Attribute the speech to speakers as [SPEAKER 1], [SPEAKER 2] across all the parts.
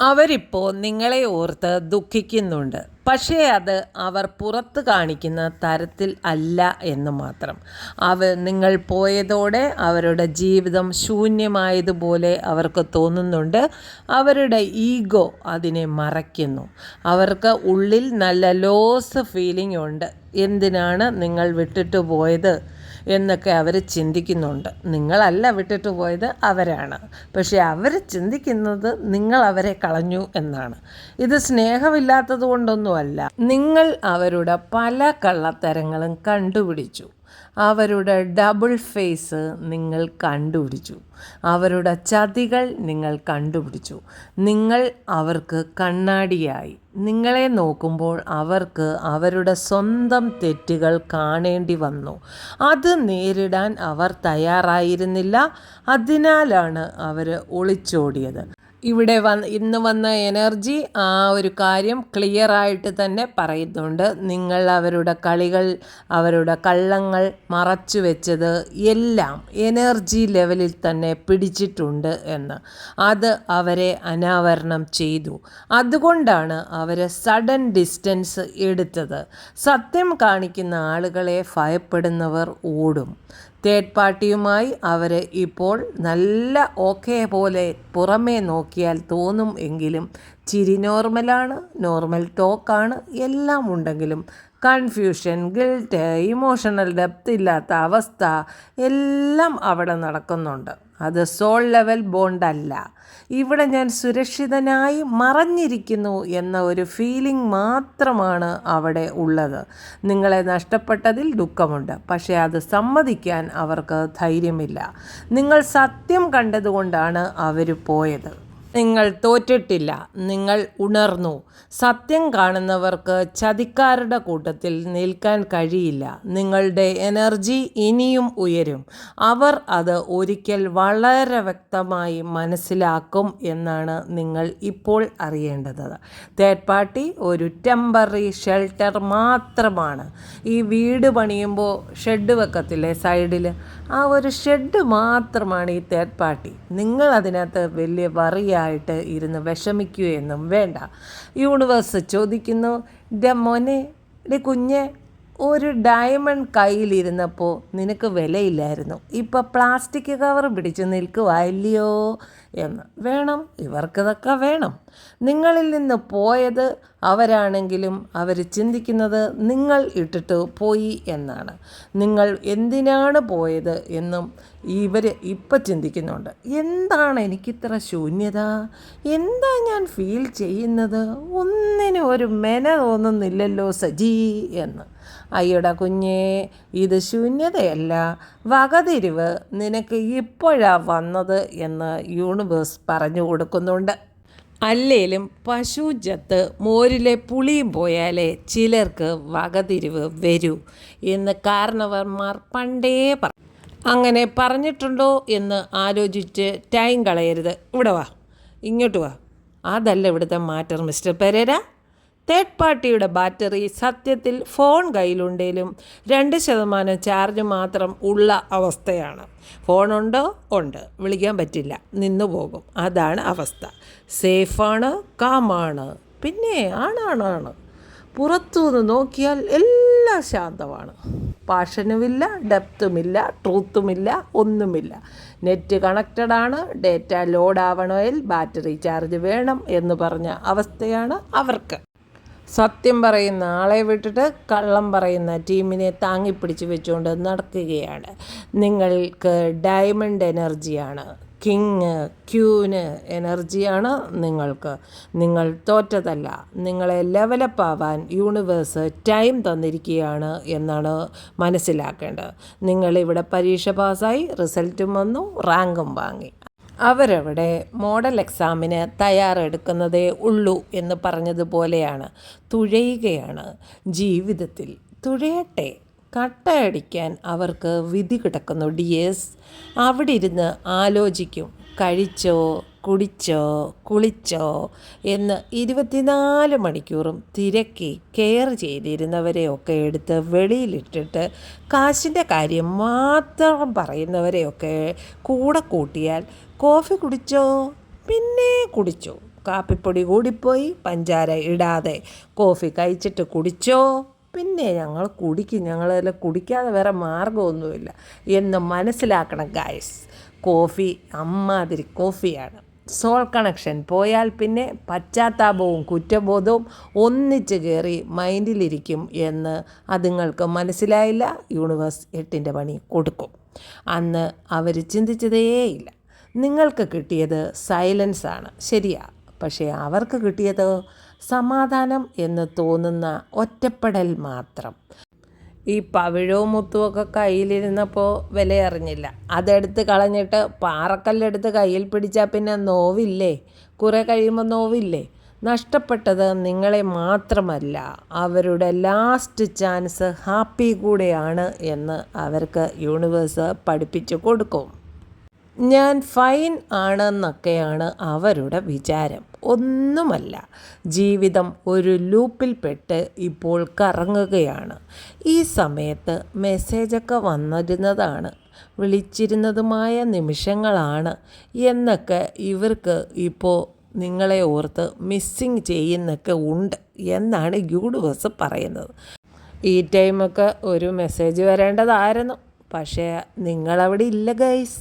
[SPEAKER 1] അവരിപ്പോൾ നിങ്ങളെ ഓർത്ത് ദുഃഖിക്കുന്നുണ്ട്. പക്ഷേ അത് അവർ പുറത്ത് കാണിക്കുന്ന തരത്തിൽ അല്ല എന്ന് മാത്രം. അവർ നിങ്ങൾ പോയതോടെ അവരുടെ ജീവിതം ശൂന്യമായതുപോലെ അവർക്ക് തോന്നുന്നുണ്ട്. അവരുടെ ഈഗോ അതിനെ മറയ്ക്കുന്നു. അവർക്ക് ഉള്ളിൽ നല്ല ലോസ് ഫീലിംഗ് ഉണ്ട്. എന്തിനാണ് നിങ്ങൾ വിട്ടിട്ട് പോയത്? എന്നൊക്കെ അവർ ചിന്തിക്കുന്നുണ്ട്. നിങ്ങളല്ല വിട്ടിട്ട് പോയത് അവരാണ്. പക്ഷേ അവർ ചിന്തിക്കുന്നത് നിങ്ങൾ അവരെ കളഞ്ഞു എന്നാണ്. ഇത് സ്നേഹമില്ലാത്തത് കൊണ്ടൊന്നുമല്ല. നിങ്ങൾ അവരുടെ പല കള്ളത്തരങ്ങളും കണ്ടുപിടിച്ചു. അവരുടെ ഡബിൾ ഫേസ് നിങ്ങൾ കണ്ടുപിടിച്ചു. അവരുടെ ചതികൾ നിങ്ങൾ കണ്ടുപിടിച്ചു. നിങ്ങൾ അവർക്ക് കണ്ണാടിയായി. നിങ്ങളെ നോക്കുമ്പോൾ അവർക്ക് അവരുടെ സ്വന്തം തെറ്റുകൾ കാണേണ്ടി വന്നു. അത് നേരിടാൻ അവർ തയ്യാറായിരുന്നില്ല. അതിനാലാണ് അവർ ഒളിച്ചോടിയത്. ഇവിടെ വന്ന് ഇന്ന് വന്ന എനർജി ആ ഒരു കാര്യം ക്ലിയറായിട്ട് തന്നെ പറയുന്നുണ്ട്. നിങ്ങൾ അവരുടെ കളികൾ അവരുടെ കള്ളങ്ങൾ മറച്ചു വെച്ചത് എല്ലാം എനർജി ലെവലിൽ തന്നെ പിടിച്ചിട്ടുണ്ട് എന്ന്. അത് അവരെ അനാവരണം ചെയ്തു. അതുകൊണ്ടാണ് അവർ സഡൻ ഡിസ്റ്റൻസ് എടുത്തത്. സത്യം കാണിക്കുന്ന ആളുകളെ ഭയപ്പെടുന്നവർ ഓടും. തേർഡ് പാർട്ടിയുമായി അവർ ഇപ്പോൾ നല്ല ഓക്കെ പോലെ പുറമേ നോക്കിയാൽ തോന്നും എങ്കിലും ചിരി നോർമലാണ് നോർമൽ ടോക്കാണ് എല്ലാം ഉണ്ടെങ്കിലും കൺഫ്യൂഷൻ ഗിൽറ്റ് ഇമോഷണൽ ഡെപ്ത് ഇല്ലാത്ത അവസ്ഥ എല്ലാം അവിടെ നടക്കുന്നുണ്ട്. അത് സോൾ ലെവൽ ബോണ്ടല്ല ഇവിടെ ഞാൻ സുരക്ഷിതനായി മറഞ്ഞിരിക്കുന്നു എന്ന ഒരു ഫീലിംഗ് മാത്രമാണ് അവിടെ ഉള്ളത്. നിങ്ങളെ നഷ്ടപ്പെട്ടതിൽ ദുഃഖമുണ്ട്. പക്ഷേ അത് സമ്മതിക്കാൻ അവർക്ക് ധൈര്യമില്ല. നിങ്ങൾ സത്യം കണ്ടതുകൊണ്ടാണ് അവർ പോയത്. നിങ്ങൾ തോറ്റിട്ടില്ല നിങ്ങൾ ഉണർന്നു. സത്യം കാണുന്നവർക്ക് ചതിക്കാരുടെ കൂട്ടത്തിൽ നിൽക്കാൻ കഴിയില്ല. നിങ്ങളുടെ എനർജി ഇനിയും ഉയരും. അവർ അത് ഒരിക്കൽ വളരെ വ്യക്തമായി മനസ്സിലാക്കും എന്നാണ് നിങ്ങൾ ഇപ്പോൾ അറിയേണ്ടത്. തേർഡ് പാർട്ടി ഒരു ടെമ്പററി ഷെൽട്ടർ മാത്രമാണ്. ഈ വീട് പണിയുമ്പോൾ ഷെഡ് വെക്കത്തില്ലേ സൈഡിൽ ആ ഒരു ഷെഡ് മാത്രമാണ് ഈ തേർഡ് പാർട്ടി നിങ്ങൾ അതിനകത്ത് വലിയ വറിയായിട്ട് ഇരുന്ന് വിഷമിക്കുകയൊന്നും വേണ്ട. യൂണിവേഴ്സ് ചോദിക്കുന്നു ഡെ മോനെ ഡെ കുഞ്ഞെ ഒരു ഡയമണ്ട് കയ്യിലിരുന്നപ്പോൾ നിനക്ക് വിലയില്ലായിരുന്നു. ഇപ്പോൾ പ്ലാസ്റ്റിക് കവർ പിടിച്ച് നിൽക്കുവായില്ലയോ എന്ന്. വേണം ഇവർക്കിതൊക്കെ വേണം. നിങ്ങളിൽ നിന്ന് പോയത് അവരാണെങ്കിലും അവർ ചിന്തിക്കുന്നത് നിങ്ങൾ ഇട്ടിട്ട് പോയി എന്നാണ്. നിങ്ങൾ എന്തിനാണ് പോയത് എന്നും ഇവർ ഇപ്പം ചിന്തിക്കുന്നുണ്ട്. എന്താണ് എനിക്കിത്ര ശൂന്യത? എന്താ ഞാൻ ഫീൽ ചെയ്യുന്നത്? ഒന്നിനും ഒരു മെന തോന്നുന്നില്ലല്ലോ സജി എന്ന്. അയ്യടാ കുഞ്ഞേ ഇത് ശൂന്യതയല്ല. വകതിരിവ് നിനക്ക് ഇപ്പോഴാ വന്നത് എന്ന് യൂണിവേഴ്സ് പറഞ്ഞു കൊടുക്കുന്നുണ്ട്. അല്ലേലും പശു ജത്ത് മോരിലെ പുളിയും പോയാലേ ചിലർക്ക് വകതിരിവ് വരൂ എന്ന് കാരണവർമാർ പണ്ടേ പറ അങ്ങനെ പറഞ്ഞിട്ടുണ്ടോ എന്ന് ആലോചിച്ച് ടൈം കളയരുത്. ഇവിടെ വാ ഇങ്ങോട്ട് വാ. അതല്ല ഇവിടുത്തെ മാറ്റർ മിസ്റ്റർ പെരേര. തേർഡ് പാർട്ടിയുടെ ബാറ്ററി സത്യത്തിൽ ഫോൺ കയ്യിലുണ്ടെങ്കിലും രണ്ട് ശതമാനം ചാർജ് മാത്രം ഉള്ള അവസ്ഥയാണ്. ഫോണുണ്ടോ ഉണ്ട്? വിളിക്കാൻ പറ്റില്ല. നിന്നു പോകും. അതാണ് അവസ്ഥ. സേഫാണ് കാമാണ്. പിന്നെ ആണാണാണ്. പുറത്തുനിന്ന് നോക്കിയാൽ എല്ലാം ശാന്തമാണ്. പാഷനുമില്ല ഡെപ്തുമില്ല ട്രൂത്തുമില്ല ഒന്നുമില്ല. നെറ്റ് കണക്റ്റഡ് ആണ് ഡേറ്റ ലോഡ് ആവണമെങ്കിൽ ബാറ്ററി ചാർജ് വേണം എന്ന് പറഞ്ഞ അവസ്ഥയാണ് അവർക്ക്. സത്യം പറയുന്ന ആളെ വിട്ടിട്ട് കള്ളം പറയുന്ന ടീമിനെ താങ്ങിപ്പിടിച്ച് വെച്ചുകൊണ്ട് നടക്കുകയാണ്. നിങ്ങൾക്ക് ഡയമണ്ട് എനർജിയാണ്. കിങ് ക്യൂന് എനർജിയാണ് നിങ്ങൾക്ക്. നിങ്ങൾ തോറ്റതല്ല. നിങ്ങളെ ലെവലപ്പ് ആവാൻ യൂണിവേഴ്സ് ടൈം തന്നിരിക്കുകയാണ് എന്നാണ് മനസ്സിലാക്കേണ്ടത്. നിങ്ങളിവിടെ പരീക്ഷ പാസ്സായി റിസൾട്ടും വന്നു റാങ്കും വാങ്ങി. അവരവിടെ മോഡൽ എക്സാമിന് തയ്യാറെടുക്കുന്നതേ ഉള്ളൂ എന്ന് പറഞ്ഞതുപോലെയാണ്. തുഴയുകയാണ് ജീവിതത്തിൽ. തുഴയട്ടെ കട്ടയടിക്കാൻ അവർക്ക് വിധി കിടക്കുന്നു. ഡി എസ് അവിടെ ഇരുന്ന് ആലോചിക്കും. കഴിച്ചോ കുടിച്ചോ കുളിച്ചോ എന്ന് ഇരുപത്തിനാല് മണിക്കൂറും തിരക്കി കെയർ ചെയ്തിരുന്നവരെയൊക്കെ എടുത്ത് വെളിയിലിട്ടിട്ട് കാശിന്റെ കാര്യം മാത്രം പറയുന്നവരെയൊക്കെ കൂടെ കൂട്ടിയാൽ കോഫി കുടിച്ചോ? പിന്നെ കുടിച്ചു. കാപ്പിപ്പൊടി കൂടിപ്പോയി പഞ്ചാര ഇടാതെ. കോഫി കഴിച്ചിട്ട് കുടിച്ചോ? പിന്നെ ഞങ്ങൾ കുടിക്കും. ഞങ്ങളെല്ലാം കുടിക്കാതെ വേറെ മാർഗമൊന്നുമില്ല എന്ന് മനസ്സിലാക്കണം ഗായ്സ് കോഫി അമ്മാതിരി കോഫിയാണ്. സോൾ കണക്ഷൻ പോയാൽ പിന്നെ പശ്ചാത്താപവും കുറ്റബോധവും ഒന്നിച്ച് കയറി മൈൻഡിലിരിക്കും എന്ന് അതുങ്ങൾക്ക് മനസ്സിലായില്ല. യൂണിവേഴ്സ് എട്ടിന്റെ പണി കൊടുക്കും. അന്ന് അവർ ചിന്തിച്ചതേയില്ല. നിങ്ങൾക്ക് കിട്ടിയത് സൈലൻസ് ആണ്. ശരിയാ. പക്ഷേ അവർക്ക് കിട്ടിയത് സമാധാനം എന്ന് തോന്നുന്ന ഒറ്റപ്പെടൽ മാത്രം. ഈ പവിഴവും മുത്തുമൊക്കെ കയ്യിലിരുന്നപ്പോൾ വിലയറിഞ്ഞില്ല അതെടുത്ത് കളഞ്ഞിട്ട് പാറക്കല്ലെടുത്ത് കയ്യിൽ പിടിച്ചാൽ പിന്നെ നോവില്ലേ? കുറേ കഴിയുമ്പോൾ നോവില്ലേ? നഷ്ടപ്പെട്ടത് നിങ്ങളെ മാത്രമല്ല അവരുടെ ലാസ്റ്റ് ചാൻസ് ഹാപ്പി കൂടെയാണ് എന്ന് അവർക്ക് യൂണിവേഴ്സ് പഠിപ്പിച്ചു കൊടുക്കും. ഞാൻ ഫൈൻ ആണെന്നൊക്കെയാണ് അവരുടെ വിചാരം. ഒന്നുമല്ല. ജീവിതം ഒരു ലൂപ്പിൽപ്പെട്ട് ഇപ്പോൾ കറങ്ങുകയാണ്. ഈ സമയത്ത് മെസ്സേജൊക്കെ വന്നിരുന്നതാണ് വിളിച്ചിരുന്നതുമായ നിമിഷങ്ങളാണ് എന്നൊക്കെ ഇവർക്ക് ഇപ്പോൾ നിങ്ങളെ ഓർത്ത് മിസ്സിങ് ചെയ്യുന്നൊക്കെ ഉണ്ട് എന്നാണ് യൂണിവേഴ്സ് പറയുന്നത്. ഈ ടൈമൊക്കെ ഒരു മെസ്സേജ് വരേണ്ടതായിരുന്നു. പക്ഷേ നിങ്ങളവിടെ ഇല്ല ഗൈസ്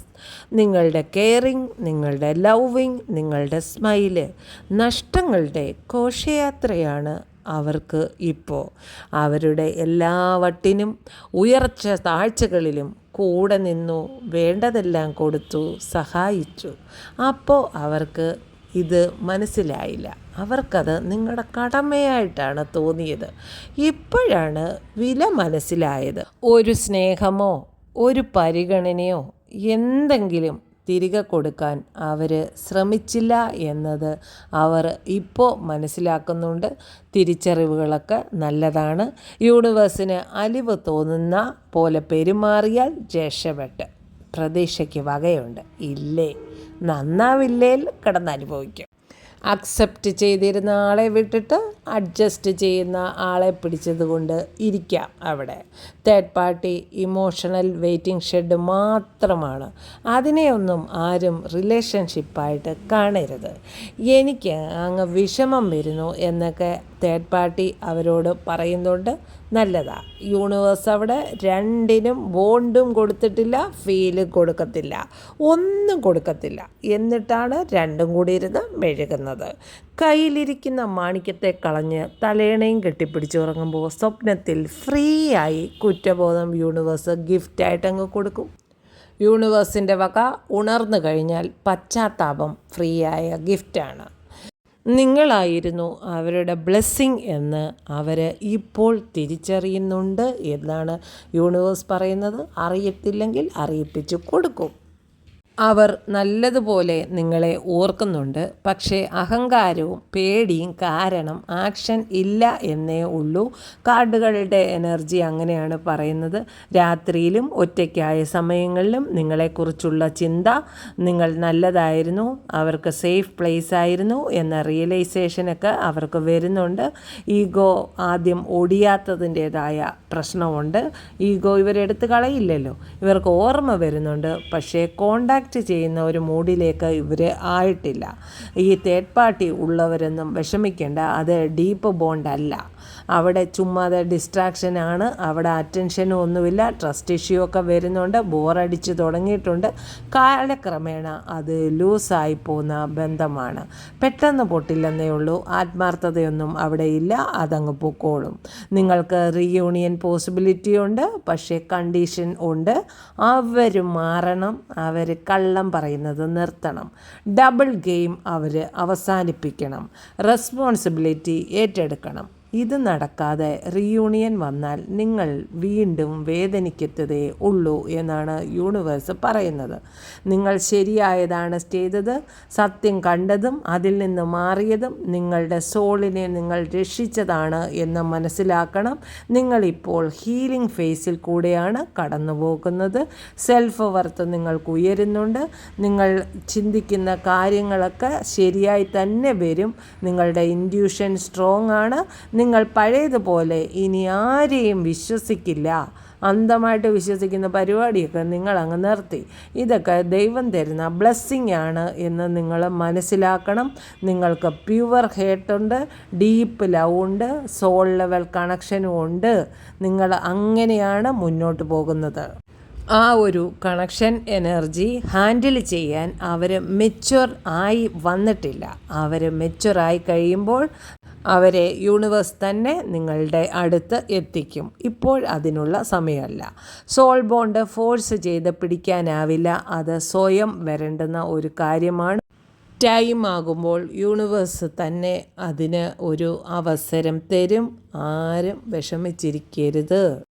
[SPEAKER 1] നിങ്ങളുടെ കെയറിങ് നിങ്ങളുടെ ലവിങ് നിങ്ങളുടെ സ്മൈൽ നഷ്ടങ്ങളുടെ ഘോഷയാത്രയാണ് അവർക്ക് ഇപ്പോൾ അവരുടെ എല്ലാ വട്ടിനും ഉയർച്ച താഴ്ചകളിലും കൂടെ നിന്നു വേണ്ടതെല്ലാം കൊടുത്തു സഹായിച്ചു. അപ്പോൾ അവർക്ക് ഇത് മനസ്സിലായില്ല. അവർക്കത് നിങ്ങളുടെ കടമയായിട്ടാണ് തോന്നിയത്. ഇപ്പോഴാണ് വില മനസ്സിലായത്. ഒരു സ്നേഹമോ ഒരു പരിഗണനയോ എന്തെങ്കിലും തിരികെ കൊടുക്കാൻ അവർ ശ്രമിച്ചില്ല എന്നത് അവർ ഇപ്പോൾ മനസ്സിലാക്കുന്നുണ്ട്. തിരിച്ചറിവുകളൊക്കെ നല്ലതാണ്. യൂണിവേഴ്സിന് അലിവ് തോന്നുന്ന പോലെ പെരുമാറിയാൽ രക്ഷപ്പെട്ട് പ്രതീക്ഷയ്ക്ക് വകയുണ്ട്. ഇല്ലേ? നന്നാവില്ലേൽ കിടന്നനുഭവിക്കും. അക്സെപ്റ്റ് ചെയ്തിരുന്ന ആളെ വിട്ടിട്ട് അഡ്ജസ്റ്റ് ചെയ്യുന്ന ആളെ പിടിച്ചത് കൊണ്ട് ഇരിക്കാം അവിടെ. Third party emotional waiting shed മാത്രമാണ്. അതിനെയൊന്നും ആരും റിലേഷൻഷിപ്പായിട്ട് കാണരുത്. എനിക്ക് അങ്ങ് വിഷമം വരുന്നു എന്നൊക്കെ തേർഡ് പാർട്ടി അവരോട് പറയുന്നുണ്ട്. നല്ലതാണ് യൂണിവേഴ്സ് അവിടെ രണ്ടിനും ബോണ്ടും കൊടുത്തിട്ടില്ല ഫീലും കൊടുക്കത്തില്ല. ഒന്നും കൊടുക്കത്തില്ല. എന്നിട്ടാണ് രണ്ടും കൂടി ഇരുന്ന് മെഴുകുന്നത്. കയ്യിലിരിക്കുന്ന മാണിക്യത്തെ കളഞ്ഞ് തലേണയും കെട്ടിപ്പിടിച്ചുറങ്ങുമ്പോൾ സ്വപ്നത്തിൽ ഫ്രീ ആയി കുറ്റബോധം യൂണിവേഴ്സ് ഗിഫ്റ്റായിട്ട് അങ്ങ് കൊടുക്കും. യൂണിവേഴ്സിന്റെ വക ഉണർന്നു കഴിഞ്ഞാൽ പശ്ചാത്താപം ഫ്രീ ആയ ഗിഫ്റ്റാണ് നിങ്ങളായിരുന്നു അവരുടെ ബ്ലെസ്സിങ് എന്ന് അവർ ഇപ്പോൾ തിരിച്ചറിയുന്നുണ്ട് എന്നാണ് യൂണിവേഴ്സ് പറയുന്നത്. അറിയത്തില്ലെങ്കിൽ അറിയിപ്പിച്ചു കൊടുക്കും. അവർ നല്ലതുപോലെ നിങ്ങളെ ഓർക്കുന്നുണ്ട്. പക്ഷേ അഹങ്കാരവും പേടിയും കാരണം ആക്ഷൻ ഇല്ല എന്നേ ഉള്ളൂ. കാർഡുകളുടെ എനർജി അങ്ങനെയാണ് പറയുന്നത്. രാത്രിയിലും ഒറ്റയ്ക്കായ സമയങ്ങളിലും നിങ്ങളെക്കുറിച്ചുള്ള ചിന്ത നിങ്ങൾ നല്ലതായിരുന്നു അവർക്ക് സേഫ് പ്ലേസ് ആയിരുന്നു എന്ന റിയലൈസേഷനൊക്കെ അവർക്ക് വരുന്നുണ്ട്. ഈഗോ ആദ്യം ഓടിയാത്തതിന്റേതായ പ്രശ്നമുണ്ട്. ഈഗോ ഇവരെടുത്ത് കളയില്ലല്ലോ. ഇവർക്ക് ഓർമ്മ വരുന്നുണ്ട്. പക്ഷേ കോണ്ടാക്ട് റിയാക്ട് ചെയ്യുന്ന ഒരു മൂഡിലേക്ക് ഇവർ ആയിട്ടില്ല. ഈ തേർഡ് പാർട്ടി ഉള്ളവരൊന്നും വിഷമിക്കേണ്ട. അത് ഡീപ്പ് ബോണ്ട് അല്ല. അവിടെ ചുമ്മാതെ ഡിസ്ട്രാക്ഷനാണ് അവിടെ അറ്റൻഷനും ഒന്നുമില്ല. ട്രസ്റ്റ് ഇഷ്യൂ ഒക്കെ വരുന്നുണ്ട്. ബോറടിച്ച് തുടങ്ങിയിട്ടുണ്ട്. കാലക്രമേണ അത് ലൂസായി പോകുന്ന ബന്ധമാണ്. പെട്ടെന്ന് പൊട്ടില്ലെന്നേ ഉള്ളൂ. ആത്മാർത്ഥതയൊന്നും അവിടെ ഇല്ല. അതങ്ങ് പൊക്കോളും. നിങ്ങൾക്ക് റീയൂണിയൻ പോസിബിലിറ്റി ഉണ്ട്. പക്ഷേ കണ്ടീഷൻ ഉണ്ട്. അവർ മാറണം. അവർ കള്ളം പറയുന്നത് നിർത്തണം. ഡബിൾ ഗെയിം അവർ അവസാനിപ്പിക്കണം. റെസ്പോൺസിബിലിറ്റി ഏറ്റെടുക്കണം. ഇത് നടക്കാതെ റീയൂണിയൻ വന്നാൽ നിങ്ങൾ വീണ്ടും വേദനിക്കത്തതേ ഉള്ളൂ എന്നാണ് യൂണിവേഴ്സ് പറയുന്നത്. നിങ്ങൾ ശരിയായതാണ് ചെയ്തത് സത്യം കണ്ടതും അതിൽ നിന്ന് മാറിയതും നിങ്ങളുടെ സോളിനെ നിങ്ങൾ രക്ഷിച്ചതാണ് എന്ന് മനസ്സിലാക്കണം. നിങ്ങളിപ്പോൾ ഹീലിംഗ് ഫേസിൽ കൂടെയാണ് കടന്നു പോകുന്നത് സെൽഫ് വർത്ത് നിങ്ങൾക്ക് ഉയരുന്നുണ്ട്. നിങ്ങൾ ചിന്തിക്കുന്ന കാര്യങ്ങളൊക്കെ ശരിയായി തന്നെ വരും. നിങ്ങളുടെ ഇൻഡ്യൂഷൻ സ്ട്രോങ് ആണ്. നിങ്ങൾ പഴയതുപോലെ ഇനി ആരെയും വിശ്വസിക്കില്ല. അന്ധമായിട്ട് വിശ്വസിക്കുന്ന പരിപാടിയൊക്കെ നിങ്ങൾ അങ്ങ് നിർത്തി. ഇതൊക്കെ ദൈവം തരുന്ന ബ്ലെസ്സിങ് ആണ് എന്ന് നിങ്ങൾ മനസ്സിലാക്കണം. നിങ്ങൾക്ക് പ്യുവർ ഹേട്ടുണ്ട് ഡീപ്പ് ലവ് ഉണ്ട് സോൾ ലെവൽ കണക്ഷനും ഉണ്ട്. നിങ്ങൾ അങ്ങനെയാണ് മുന്നോട്ട് പോകുന്നത്. ആ ഒരു കണക്ഷൻ എനർജി ഹാൻഡിൽ ചെയ്യാൻ അവർ മെച്വർ ആയി വന്നിട്ടില്ല. അവർ മെച്വറായി കഴിയുമ്പോൾ അവരെ യൂണിവേഴ്സ് തന്നെ നിങ്ങളുടെ അടുത്ത് എത്തിക്കും. ഇപ്പോൾ അതിനുള്ള സമയമല്ല. സോൾ ബോണ്ട് ഫോഴ്സ് ചെയ്ത് പിടിക്കാനാവില്ല. അത് സ്വയം വരേണ്ടുന്ന ഒരു കാര്യമാണ്. ടൈം ആകുമ്പോൾ യൂണിവേഴ്സ് തന്നെ അതിന് ഒരു അവസരം തരും. ആരും വിഷമിച്ചിരിക്കരുത്.